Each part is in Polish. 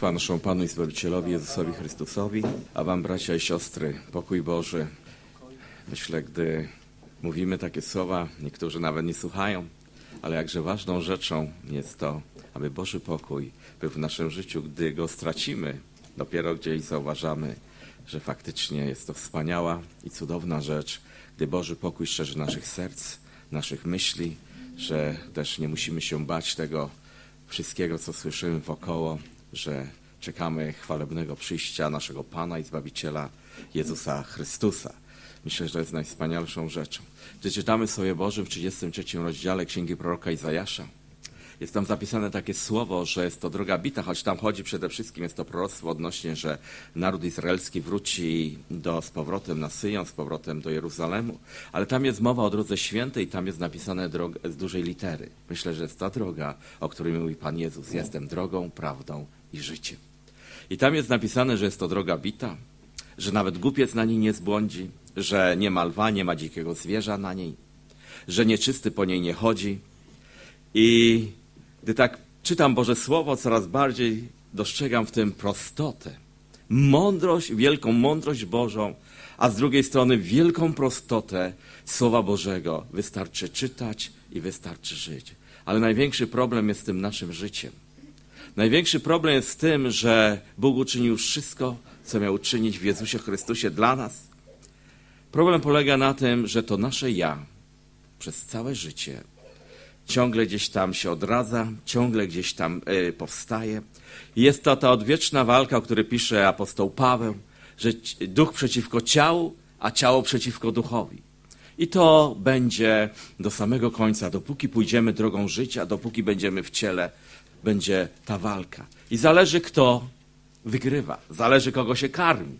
Chwała naszemu Panu i Zbawicielowi Jezusowi Chrystusowi, a Wam bracia i siostry, pokój Boży. Myślę, gdy mówimy takie słowa, niektórzy nawet nie słuchają, ale jakże ważną rzeczą jest to, aby Boży pokój był w naszym życiu. Gdy go stracimy, dopiero gdzieś zauważamy, że faktycznie jest to wspaniała i cudowna rzecz, gdy Boży pokój szczerzy naszych serc, naszych myśli, że też nie musimy się bać tego wszystkiego, co słyszymy wokoło, że czekamy chwalebnego przyjścia naszego Pana i Zbawiciela Jezusa Chrystusa. Myślę, że to jest najwspanialszą rzeczą. Gdy czytamy w Słowie Bożym w 33 rozdziale Księgi Proroka Izajasza, jest tam zapisane takie słowo, że jest to droga bita, choć tam chodzi przede wszystkim, jest to proroctwo odnośnie, że naród izraelski wróci do, z powrotem na Syjon, z powrotem do Jeruzalemu, ale tam jest mowa o drodze świętej, tam jest napisane z dużej litery. Myślę, że jest ta droga, o której mówi Pan Jezus. Jestem drogą, prawdą i życiem. I tam jest napisane, że jest to droga bita, że nawet głupiec na niej nie zbłądzi, że nie ma lwa, nie ma dzikiego zwierza na niej, że nieczysty po niej nie chodzi. I gdy tak czytam Boże Słowo, coraz bardziej dostrzegam w tym prostotę, mądrość, wielką mądrość Bożą, a z drugiej strony wielką prostotę Słowa Bożego. Wystarczy czytać i wystarczy żyć. Ale największy problem jest z tym naszym życiem. Największy problem jest z tym, że Bóg uczynił wszystko, co miał uczynić w Jezusie Chrystusie dla nas. Problem polega na tym, że to nasze ja przez całe życie ciągle gdzieś tam się odradza, ciągle gdzieś tam y, powstaje. Jest to ta odwieczna walka, o której pisze apostoł Paweł, że duch przeciwko ciału, a ciało przeciwko duchowi. I to będzie do samego końca, dopóki pójdziemy drogą życia, dopóki będziemy w ciele, będzie ta walka. I zależy kto wygrywa, zależy kogo się karmi.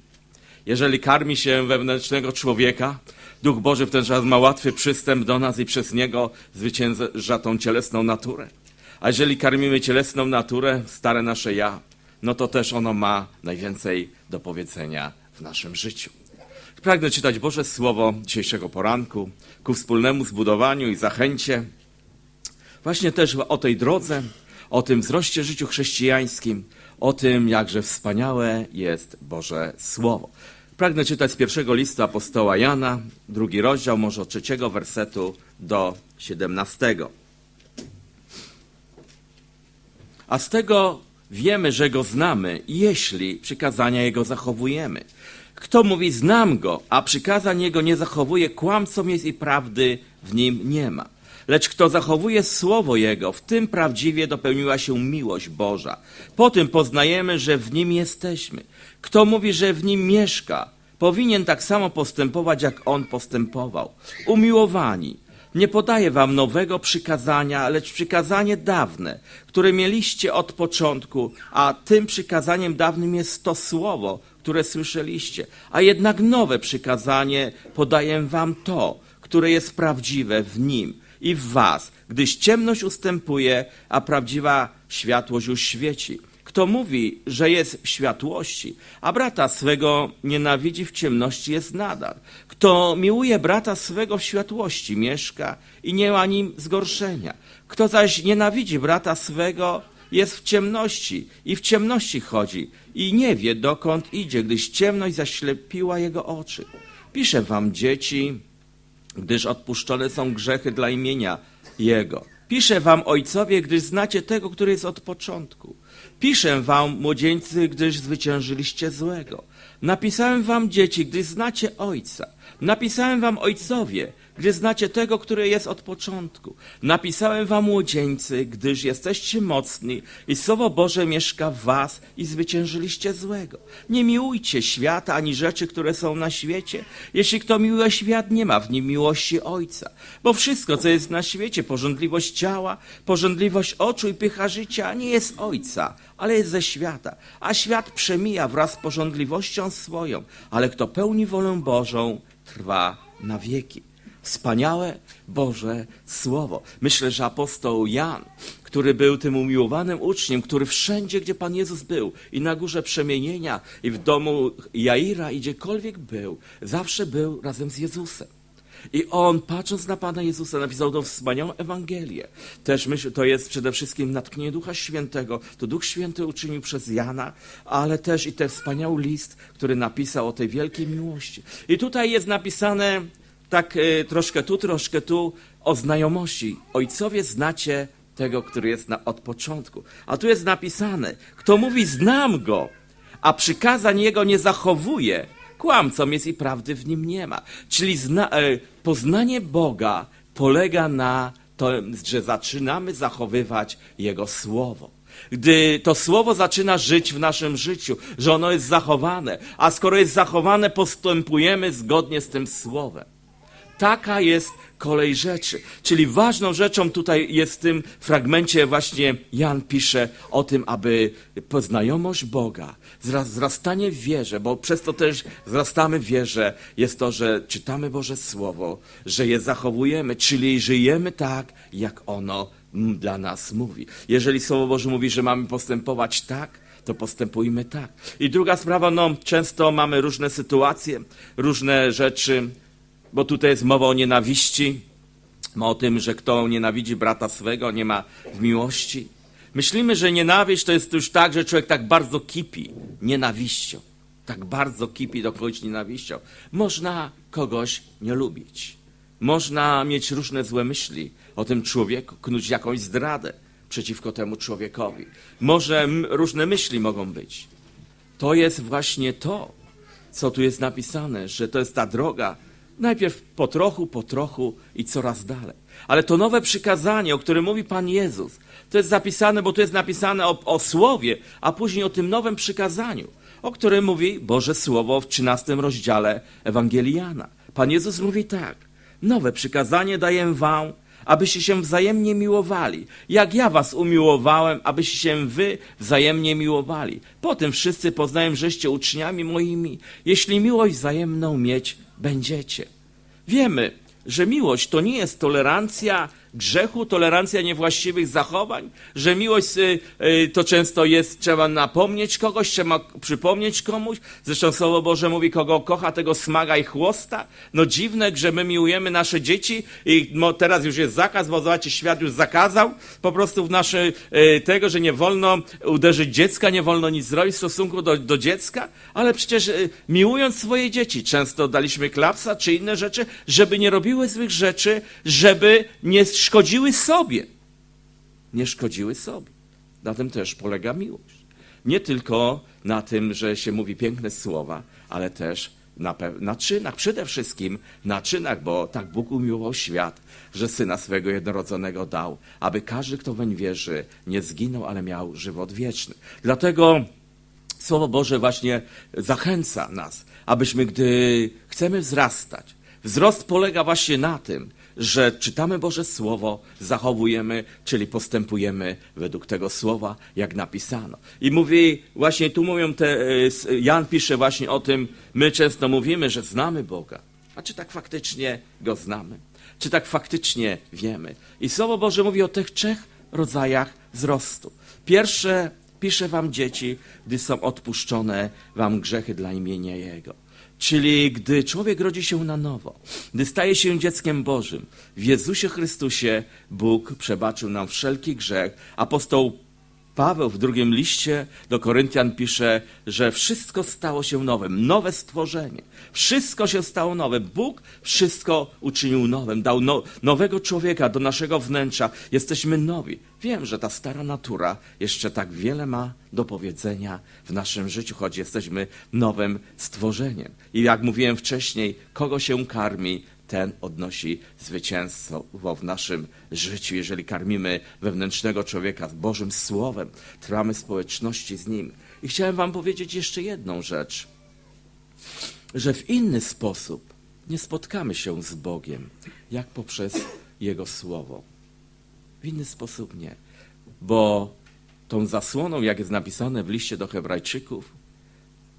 Jeżeli karmi się wewnętrznego człowieka, Duch Boży w ten czas ma łatwy przystęp do nas i przez niego zwycięża tą cielesną naturę. A jeżeli karmimy cielesną naturę, stare nasze ja, no to też ono ma najwięcej do powiedzenia w naszym życiu. Pragnę czytać Boże Słowo dzisiejszego poranku ku wspólnemu zbudowaniu i zachęcie. Właśnie też o tej drodze, o tym wzroście życiu chrześcijańskim, o tym, jakże wspaniałe jest Boże Słowo. Pragnę czytać z pierwszego listu apostoła Jana, drugi rozdział, może od trzeciego wersetu do siedemnastego. A z tego wiemy, że go znamy, jeśli przykazania jego zachowujemy. Kto mówi, znam go, a przykazań jego nie zachowuje, kłamcą jest i prawdy w nim nie ma. Lecz kto zachowuje słowo jego, w tym prawdziwie dopełniła się miłość Boża. Po tym poznajemy, że w nim jesteśmy. Kto mówi, że w nim mieszka, powinien tak samo postępować, jak on postępował. Umiłowani, nie podaję wam nowego przykazania, lecz przykazanie dawne, które mieliście od początku, a tym przykazaniem dawnym jest to słowo, które słyszeliście. A jednak nowe przykazanie podaję wam to, które jest prawdziwe w nim i w was, gdyż ciemność ustępuje, a prawdziwa światłość już świeci. Kto mówi, że jest w światłości, a brata swego nienawidzi w ciemności, jest nadal. Kto miłuje brata swego w światłości, mieszka i nie ma nim zgorszenia. Kto zaś nienawidzi brata swego, jest w ciemności i w ciemności chodzi i nie wie, dokąd idzie, gdyż ciemność zaślepiła jego oczy. Piszę wam, dzieci, gdyż odpuszczone są grzechy dla imienia Jego. Piszę wam, ojcowie, gdyż znacie tego, który jest od początku. Piszę wam, młodzieńcy, gdyż zwyciężyliście złego. Napisałem wam, dzieci, gdyż znacie Ojca. Napisałem wam, ojcowie, gdyż znacie tego, który jest od początku. Napisałem wam, młodzieńcy, gdyż jesteście mocni i Słowo Boże mieszka w was i zwyciężyliście złego. Nie miłujcie świata ani rzeczy, które są na świecie. Jeśli kto miłuje świat, nie ma w nim miłości Ojca. Bo wszystko, co jest na świecie, pożądliwość ciała, pożądliwość oczu i pycha życia, nie jest Ojca, ale jest ze świata. A świat przemija wraz z pożądliwością swoją, ale kto pełni wolę Bożą, trwa na wieki. Wspaniałe Boże Słowo. Myślę, że apostoł Jan, który był tym umiłowanym uczniem, który wszędzie, gdzie Pan Jezus był, i na górze przemienienia, i w domu Jaira, i gdziekolwiek był, zawsze był razem z Jezusem. I on, patrząc na Pana Jezusa, napisał tą wspaniałą Ewangelię. Też myślę, to jest przede wszystkim natchnienie Ducha Świętego. To Duch Święty uczynił przez Jana, ale też i ten wspaniały list, który napisał o tej wielkiej miłości. I tutaj jest napisane tak e, troszkę tu, troszkę tu o znajomości. Ojcowie znacie tego, który jest na, od początku. A tu jest napisane, kto mówi znam go, a przykazań jego nie zachowuje, kłamcą jest i prawdy w nim nie ma. Czyli zna, e, poznanie Boga polega na to, że zaczynamy zachowywać Jego Słowo. Gdy to Słowo zaczyna żyć w naszym życiu, że ono jest zachowane, a skoro jest zachowane, postępujemy zgodnie z tym Słowem. Taka jest kolej rzeczy. Czyli ważną rzeczą tutaj jest w tym fragmencie właśnie Jan pisze o tym, aby poznajomość Boga, wzra- wzrastanie w wierze, bo przez to też wzrastamy w wierze, jest to, że czytamy Boże Słowo, że je zachowujemy, czyli żyjemy tak, jak ono dla nas mówi. Jeżeli Słowo Boże mówi, że mamy postępować tak, to postępujmy tak. I druga sprawa, no często mamy różne sytuacje, różne rzeczy, bo tutaj jest mowa o nienawiści, o tym, że kto nienawidzi brata swego, nie ma w miłości. Myślimy, że nienawiść to jest już tak, że człowiek tak bardzo kipi nienawiścią. Tak bardzo kipi do kogoś nienawiścią. Można kogoś nie lubić. Można mieć różne złe myśli o tym człowieku, knuć jakąś zdradę przeciwko temu człowiekowi. Może różne myśli mogą być. To jest właśnie to, co tu jest napisane, że to jest ta droga, najpierw po trochu, po trochu i coraz dalej. Ale to nowe przykazanie, o którym mówi Pan Jezus, to jest zapisane, bo tu jest napisane o, o słowie, a później o tym nowym przykazaniu, o którym mówi Boże Słowo w 13 rozdziale Ewangelii Jana. Pan Jezus mówi tak, nowe przykazanie daję wam, abyście się wzajemnie miłowali, jak ja was umiłowałem, abyście się wy wzajemnie miłowali. Potem wszyscy poznają, żeście uczniami moimi, jeśli miłość wzajemną mieć będziecie. Wiemy, że miłość to nie jest tolerancja grzechu, tolerancja niewłaściwych zachowań, że miłość y, y, to często jest, trzeba napomnieć kogoś, trzeba przypomnieć komuś. Zresztą Słowo Boże mówi, kogo kocha, tego smaga i chłosta. No dziwne, że my miłujemy nasze dzieci i teraz już jest zakaz, bo zobaczcie, świat już zakazał po prostu w nasze, y, tego, że nie wolno uderzyć dziecka, nie wolno nic zrobić w stosunku do, do dziecka, ale przecież miłując swoje dzieci, często daliśmy klapsa czy inne rzeczy, żeby nie robiły złych rzeczy, żeby nie szkodziły sobie. Nie szkodziły sobie. Na tym też polega miłość. Nie tylko na tym, że się mówi piękne słowa, ale też na, na czynach, przede wszystkim na czynach, bo tak Bóg umiłował świat, że Syna swego jednorodzonego dał, aby każdy, kto weń wierzy, nie zginął, ale miał żywot wieczny. Dlatego Słowo Boże właśnie zachęca nas, abyśmy, gdy chcemy wzrastać, wzrost polega właśnie na tym, że czytamy Boże Słowo, zachowujemy, czyli postępujemy według tego Słowa, jak napisano. I mówi, właśnie tu mówią te, e, Jan pisze właśnie o tym, my często mówimy, że znamy Boga. A czy tak faktycznie Go znamy? Czy tak faktycznie wiemy? I Słowo Boże mówi o tych trzech rodzajach wzrostu. Pierwsze pisze wam dzieci, gdy są odpuszczone wam grzechy dla imienia Jego. Czyli gdy człowiek rodzi się na nowo, gdy staje się dzieckiem Bożym, w Jezusie Chrystusie Bóg przebaczył nam wszelki grzech. Apostoł Paweł w drugim liście do Koryntian pisze, że wszystko stało się nowym, nowe stworzenie. Wszystko się stało nowe. Bóg wszystko uczynił nowym, dał no, nowego człowieka do naszego wnętrza. Jesteśmy nowi. Wiem, że ta stara natura jeszcze tak wiele ma do powiedzenia w naszym życiu, choć jesteśmy nowym stworzeniem. I jak mówiłem wcześniej, kogo się karmi, ten odnosi zwycięstwo w naszym życiu. Jeżeli karmimy wewnętrznego człowieka z Bożym Słowem, trwamy społeczności z Nim. I chciałem Wam powiedzieć jeszcze jedną rzecz, że w inny sposób nie spotkamy się z Bogiem, jak poprzez Jego Słowo. W inny sposób nie. Bo tą zasłoną, jak jest napisane w liście do Hebrajczyków,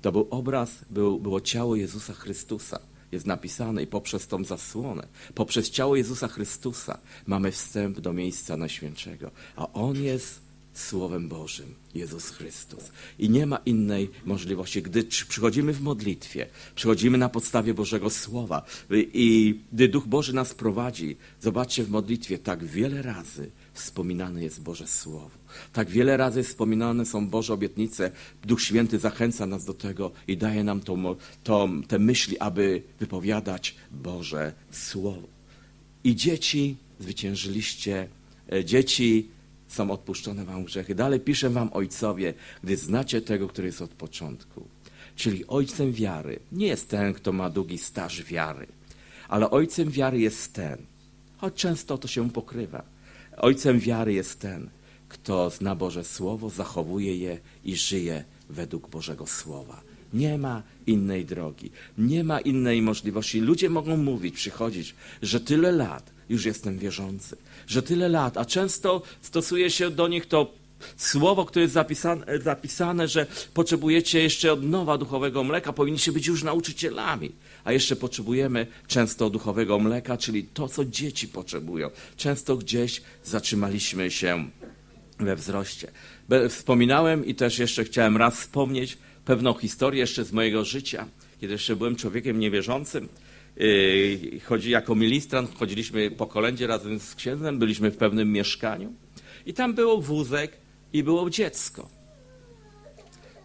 to był obraz, był, było ciało Jezusa Chrystusa. Jest napisane i poprzez tą zasłonę, poprzez ciało Jezusa Chrystusa mamy wstęp do miejsca Najświętszego. A On jest Słowem Bożym, Jezus Chrystus. I nie ma innej możliwości. Gdy przy- przychodzimy w modlitwie, przychodzimy na podstawie Bożego Słowa i gdy Duch Boży nas prowadzi, zobaczcie w modlitwie, tak wiele razy wspominane jest Boże Słowo. Tak wiele razy wspominane są Boże obietnice. Duch Święty zachęca nas do tego i daje nam tą, tą, te myśli, aby wypowiadać Boże Słowo. I dzieci zwyciężyliście, e, dzieci są odpuszczone wam grzechy. Dalej piszę wam ojcowie, gdy znacie tego, który jest od początku. Czyli ojcem wiary nie jest ten, kto ma długi staż wiary, ale ojcem wiary jest ten, choć często to się pokrywa. Ojcem wiary jest ten, kto zna Boże Słowo, zachowuje je i żyje według Bożego Słowa. Nie ma innej drogi, nie ma innej możliwości. Ludzie mogą mówić, przychodzić, że tyle lat już jestem wierzący, że tyle lat, a często stosuje się do nich to słowo, które jest zapisane, zapisane, że potrzebujecie jeszcze od nowa duchowego mleka, powinniście być już nauczycielami, a jeszcze potrzebujemy często duchowego mleka, czyli to, co dzieci potrzebują. Często gdzieś zatrzymaliśmy się we wzroście. Wspominałem i też jeszcze chciałem raz wspomnieć pewną historię jeszcze z mojego życia, kiedy jeszcze byłem człowiekiem niewierzącym. Yy, Chodzi jako ministrant, chodziliśmy po kolędzie razem z księdzem, byliśmy w pewnym mieszkaniu i tam było wózek i było dziecko.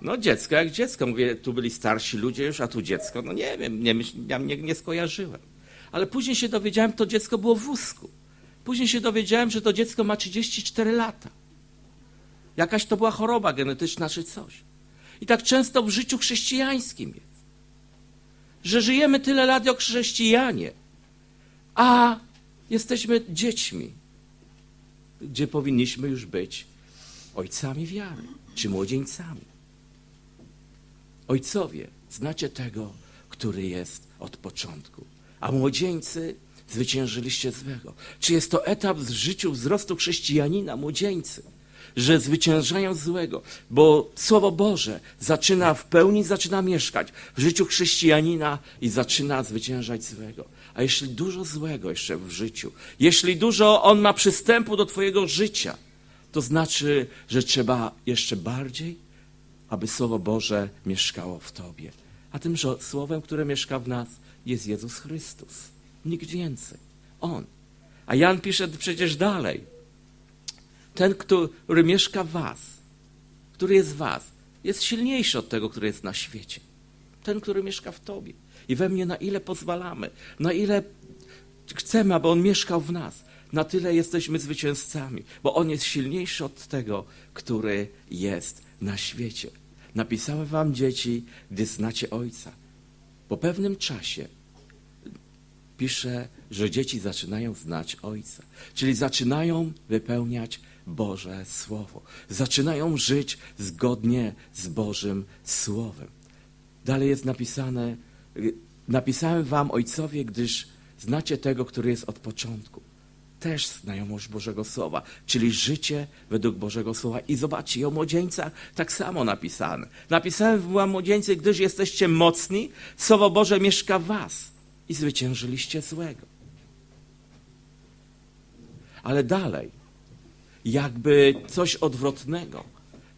No dziecko jak dziecko, mówię, tu byli starsi ludzie już, a tu dziecko, no nie wiem, nie, nie, nie skojarzyłem. Ale później się dowiedziałem, to dziecko było w wózku. Później się dowiedziałem, że to dziecko ma 34 lata. Jakaś to była choroba genetyczna czy coś. I tak często w życiu chrześcijańskim jest. Że żyjemy tyle lat jak chrześcijanie, a jesteśmy dziećmi, gdzie powinniśmy już być ojcami wiary czy młodzieńcami. Ojcowie, znacie tego, który jest od początku, a młodzieńcy zwyciężyliście złego. Czy jest to etap w życiu wzrostu chrześcijanina, młodzieńcy, że zwyciężają złego, bo Słowo Boże zaczyna w pełni, zaczyna mieszkać w życiu chrześcijanina i zaczyna zwyciężać złego. A jeśli dużo złego jeszcze w życiu, jeśli dużo on ma przystępu do Twojego życia, to znaczy, że trzeba jeszcze bardziej aby Słowo Boże mieszkało w Tobie. A tym że Słowem, które mieszka w nas, jest Jezus Chrystus. Nikt więcej. On. A Jan pisze przecież dalej. Ten, który mieszka w Was, który jest w Was, jest silniejszy od tego, który jest na świecie. Ten, który mieszka w Tobie. I we mnie, na ile pozwalamy, na ile chcemy, aby On mieszkał w nas, na tyle jesteśmy zwycięzcami, bo On jest silniejszy od tego, który jest na świecie. Napisałem wam dzieci, gdy znacie Ojca. Po pewnym czasie pisze, że dzieci zaczynają znać Ojca, czyli zaczynają wypełniać Boże Słowo, zaczynają żyć zgodnie z Bożym Słowem. Dalej jest napisane, napisałem wam ojcowie, gdyż znacie tego, który jest od początku. Też znajomość Bożego Słowa, czyli życie według Bożego Słowa. I zobaczcie, o młodzieńcach tak samo napisane. Napisałem wam młodzieńcy, gdyż jesteście mocni, Słowo Boże mieszka w was i zwyciężyliście złego. Ale dalej, jakby coś odwrotnego.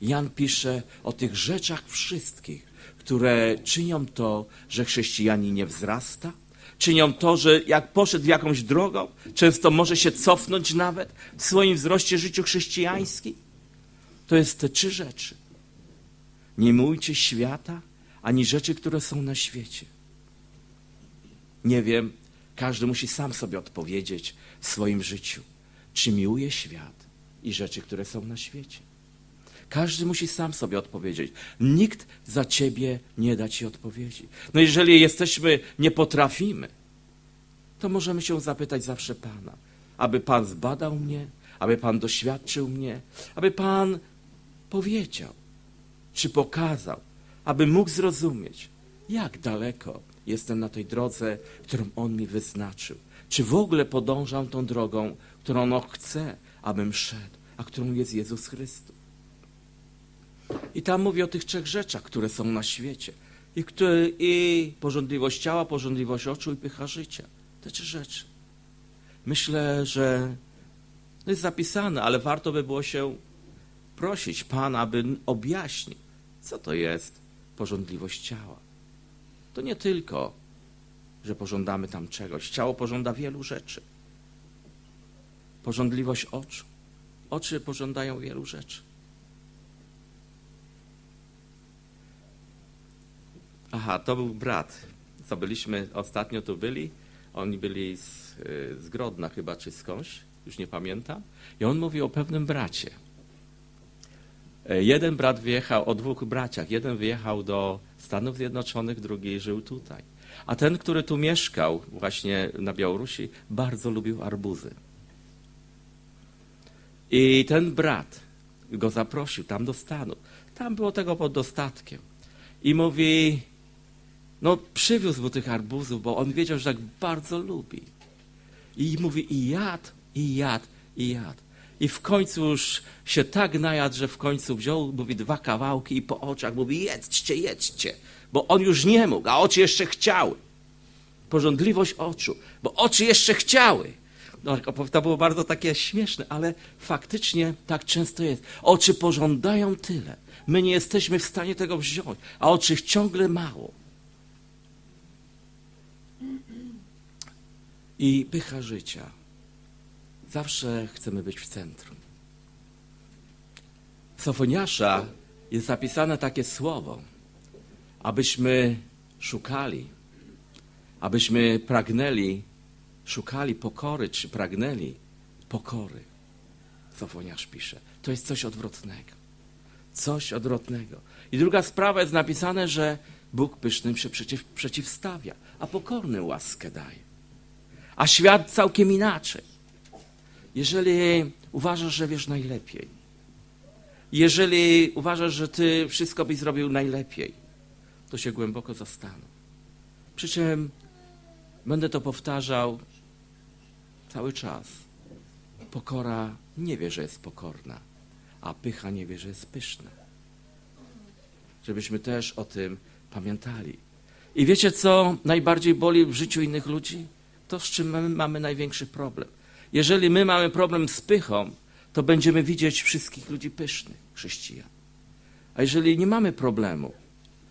Jan pisze o tych rzeczach wszystkich, które czynią to, że chrześcijanin nie wzrasta, czynią to, że jak poszedł jakąś drogą, często może się cofnąć nawet w swoim wzroście życiu chrześcijańskim. To jest te trzy rzeczy. Nie mójcie świata, ani rzeczy, które są na świecie. Nie wiem, każdy musi sam sobie odpowiedzieć w swoim życiu, czy miłuje świat i rzeczy, które są na świecie. Każdy musi sam sobie odpowiedzieć. Nikt za ciebie nie da ci odpowiedzi. No jeżeli jesteśmy, nie potrafimy, to możemy się zapytać zawsze Pana, aby Pan zbadał mnie, aby Pan doświadczył mnie, aby Pan powiedział, czy pokazał, aby mógł zrozumieć, jak daleko jestem na tej drodze, którą On mi wyznaczył. Czy w ogóle podążam tą drogą, którą On chce, abym szedł, a którą jest Jezus Chrystus. I tam mówi o tych trzech rzeczach, które są na świecie. I, które, I porządliwość ciała, porządliwość oczu i pycha życia. Te trzy rzeczy. Myślę, że to jest zapisane, ale warto by było się prosić Pana, aby objaśnił, co to jest porządliwość ciała. To nie tylko, że pożądamy tam czegoś. Ciało pożąda wielu rzeczy. Porządliwość oczu. Oczy pożądają wielu rzeczy. Aha, to był brat. Co byliśmy, ostatnio tu byli. Oni byli z, y, z Grodna chyba, czy skądś, już nie pamiętam. I on mówi o pewnym bracie. E, Jeden brat wyjechał, o dwóch braciach. Jeden wyjechał do Stanów Zjednoczonych, drugi żył tutaj. A ten, który tu mieszkał, właśnie na Białorusi, bardzo lubił arbuzy. I ten brat go zaprosił tam do Stanów. Tam było tego pod dostatkiem. I mówi, no przywiózł mu tych arbuzów, bo on wiedział, że tak bardzo lubi. I mówi, i jadł, i jadł, i jadł. I w końcu już się tak najadł, że w końcu wziął, mówi, dwa kawałki i po oczach mówi, jedzcie, jedzcie. Bo on już nie mógł, a oczy jeszcze chciały. Porządliwość oczu, bo oczy jeszcze chciały. No, to było bardzo takie śmieszne, ale faktycznie tak często jest. Oczy pożądają tyle. My nie jesteśmy w stanie tego wziąć, a oczy ciągle mało. I pycha życia. Zawsze chcemy być w centrum. W Sofoniasza jest zapisane takie słowo, abyśmy szukali, abyśmy pragnęli, szukali pokory, czy pragnęli pokory. Sofoniarz pisze. To jest coś odwrotnego. Coś odwrotnego. I druga sprawa jest napisane, że Bóg pysznym się przeciw, przeciwstawia, a pokornym łaskę daje. A świat całkiem inaczej. Jeżeli uważasz, że wiesz najlepiej, jeżeli uważasz, że ty wszystko byś zrobił najlepiej, to się głęboko zastanów. Przy czym będę to powtarzał cały czas. Pokora nie wie, że jest pokorna, a pycha nie wie, że jest pyszna. Żebyśmy też o tym pamiętali. I wiecie, co najbardziej boli w życiu innych ludzi? To, z czym my mamy największy problem. Jeżeli my mamy problem z pychą, to będziemy widzieć wszystkich ludzi pysznych, chrześcijan. A jeżeli nie mamy problemu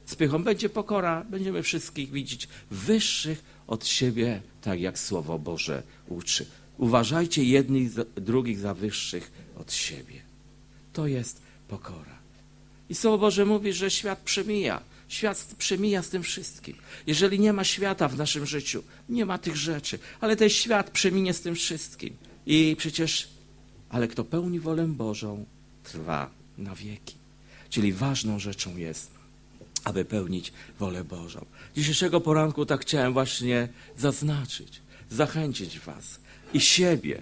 z pychą, będzie pokora, będziemy wszystkich widzieć wyższych od siebie, tak jak Słowo Boże uczy. Uważajcie jednych drugich za wyższych od siebie. To jest pokora. I Słowo Boże mówi, że świat przemija. Świat przemija z tym wszystkim. Jeżeli nie ma świata w naszym życiu, nie ma tych rzeczy, ale ten świat przeminie z tym wszystkim. I przecież, ale kto pełni wolę Bożą, trwa na wieki. Czyli ważną rzeczą jest, aby pełnić wolę Bożą. Dzisiejszego poranku tak chciałem właśnie zaznaczyć, zachęcić Was i siebie,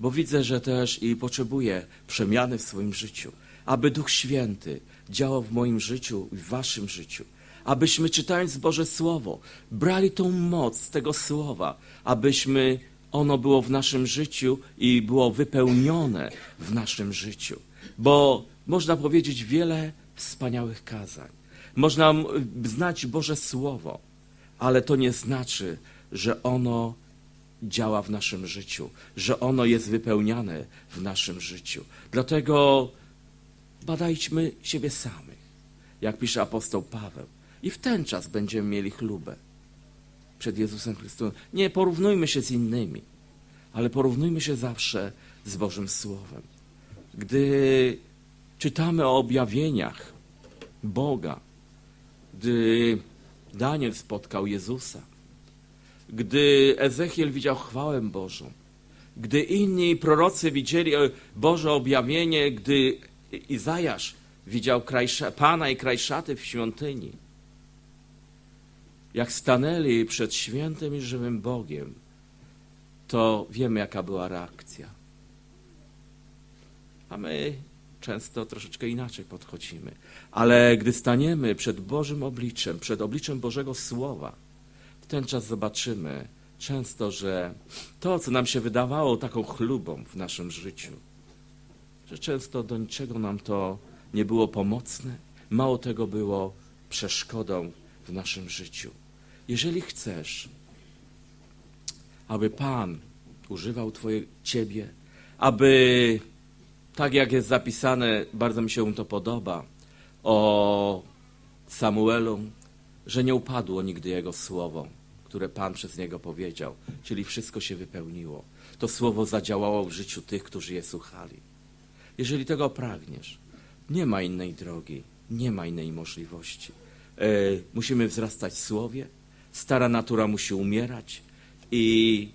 bo widzę, że też i potrzebuję przemiany w swoim życiu, aby Duch Święty działał w moim życiu i w Waszym życiu. Abyśmy czytając Boże Słowo, brali tą moc tego Słowa, abyśmy ono było w naszym życiu i było wypełnione w naszym życiu. Bo można powiedzieć wiele wspaniałych kazań. Można znać Boże Słowo, ale to nie znaczy, że ono działa w naszym życiu, że ono jest wypełniane w naszym życiu. Dlatego badajmy siebie samych, jak pisze apostoł Paweł. I w ten czas będziemy mieli chlubę przed Jezusem Chrystusem. Nie porównujmy się z innymi, ale porównujmy się zawsze z Bożym Słowem. Gdy czytamy o objawieniach Boga, gdy Daniel spotkał Jezusa, gdy Ezechiel widział chwałę Bożą, gdy inni prorocy widzieli Boże objawienie, gdy Izajasz widział kraj, Pana i kraj szaty w świątyni, jak stanęli przed świętym i żywym Bogiem, to wiemy, jaka była reakcja. A my często troszeczkę inaczej podchodzimy. Ale gdy staniemy przed Bożym obliczem, przed obliczem Bożego Słowa, w ten czas zobaczymy często, że to, co nam się wydawało taką chlubą w naszym życiu, że często do niczego nam to nie było pomocne, mało tego było przeszkodą w naszym życiu. Jeżeli chcesz, aby Pan używał twoje, Ciebie, aby tak jak jest zapisane, bardzo mi się to podoba, o Samuelu, że nie upadło nigdy jego słowo, które Pan przez niego powiedział, czyli wszystko się wypełniło. To słowo zadziałało w życiu tych, którzy je słuchali. Jeżeli tego pragniesz, nie ma innej drogi, nie ma innej możliwości. E, musimy wzrastać w słowie, stara natura musi umierać i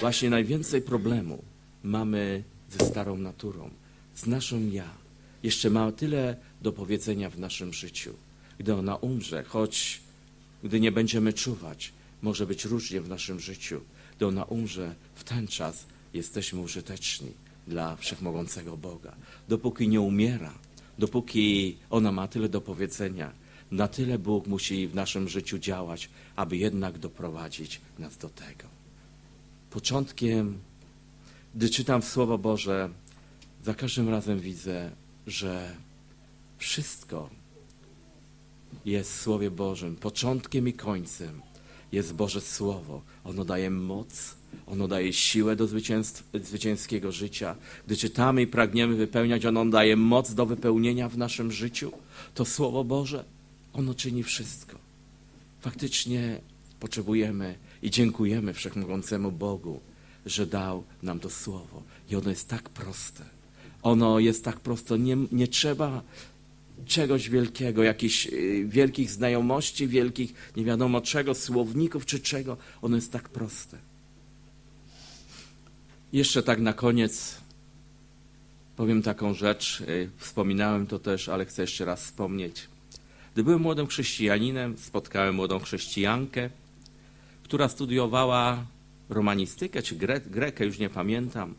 właśnie najwięcej problemu mamy ze starą naturą, z naszą ja. Jeszcze ma tyle do powiedzenia w naszym życiu. Gdy ona umrze, choć gdy nie będziemy czuwać, może być różnie w naszym życiu. Gdy ona umrze, w ten czas jesteśmy użyteczni dla wszechmogącego Boga. Dopóki nie umiera, dopóki ona ma tyle do powiedzenia, na tyle Bóg musi w naszym życiu działać, aby jednak doprowadzić nas do tego. Początkiem, gdy czytam Słowo Boże, za każdym razem widzę, że wszystko jest w Słowie Bożym. Początkiem i końcem jest Boże Słowo. Ono daje moc, ono daje siłę do zwycięskiego życia. Gdy czytamy i pragniemy wypełniać, ono daje moc do wypełnienia w naszym życiu. To Słowo Boże, ono czyni wszystko. Faktycznie potrzebujemy i dziękujemy Wszechmogącemu Bogu, że dał nam to Słowo. I ono jest tak proste. Ono jest tak proste. Nie, nie trzeba czegoś wielkiego, jakichś y, wielkich znajomości, wielkich nie wiadomo czego, słowników czy czego. Ono jest tak proste. Jeszcze tak na koniec powiem taką rzecz. y, Wspominałem to też, ale chcę jeszcze raz wspomnieć. Gdy byłem młodym chrześcijaninem, spotkałem młodą chrześcijankę, która studiowała romanistykę czy gre, grekę, już nie pamiętam.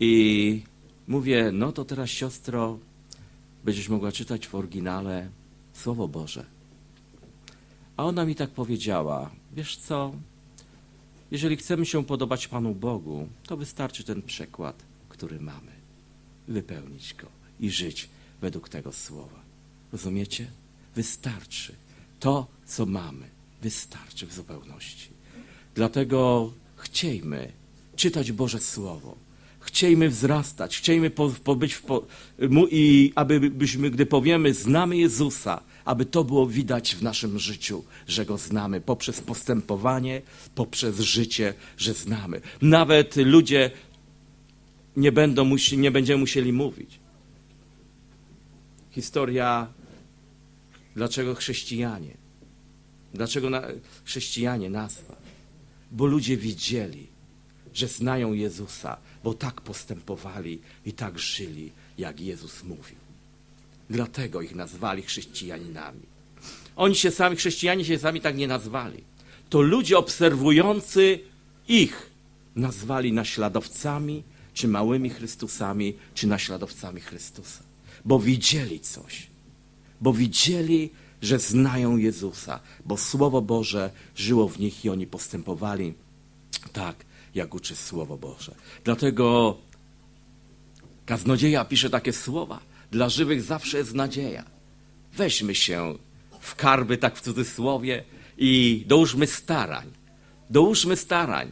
I mówię, no to teraz siostro, będziesz mogła czytać w oryginale Słowo Boże. A ona mi tak powiedziała, wiesz co, jeżeli chcemy się podobać Panu Bogu, to wystarczy ten przekład, który mamy. Wypełnić go i żyć według tego słowa. Rozumiecie? Wystarczy. To, co mamy, wystarczy w zupełności. Dlatego chciejmy czytać Boże Słowo. Chciejmy wzrastać, chciejmy po, pobyć w po, mu, i abyśmy, gdy powiemy, znamy Jezusa, aby to było widać w naszym życiu, że Go znamy poprzez postępowanie, poprzez życie, że znamy. Nawet ludzie nie, będą musi, nie będziemy musieli mówić. Historia, dlaczego chrześcijanie, dlaczego na, chrześcijanie nazwa? Bo ludzie widzieli, że znają Jezusa, bo tak postępowali i tak żyli, jak Jezus mówił. Dlatego ich nazwali chrześcijaninami. Oni się sami, chrześcijanie się sami tak nie nazwali. To ludzie obserwujący ich nazwali naśladowcami, czy małymi Chrystusami, czy naśladowcami Chrystusa. Bo widzieli coś. Bo widzieli, że znają Jezusa, bo Słowo Boże żyło w nich i oni postępowali tak, jak uczy Słowo Boże. Dlatego kaznodzieja pisze takie słowa. Dla żywych zawsze jest nadzieja. Weźmy się w karby, tak w cudzysłowie, i dołóżmy starań. Dołóżmy starań.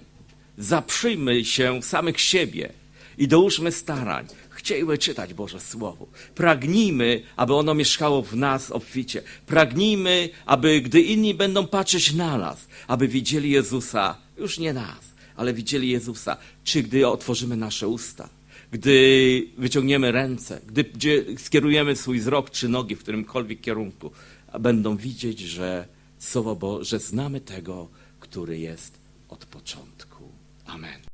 Zaprzyjmy się samych siebie i dołóżmy starań. Chciejmy czytać Boże Słowo. Pragnijmy, aby ono mieszkało w nas obficie. Pragnijmy, aby gdy inni będą patrzeć na nas, aby widzieli Jezusa, już nie nas, ale widzieli Jezusa, czy gdy otworzymy nasze usta, gdy wyciągniemy ręce, gdy skierujemy swój wzrok czy nogi w którymkolwiek kierunku, będą widzieć, że Słowo Bo, że znamy tego, który jest od początku. Amen.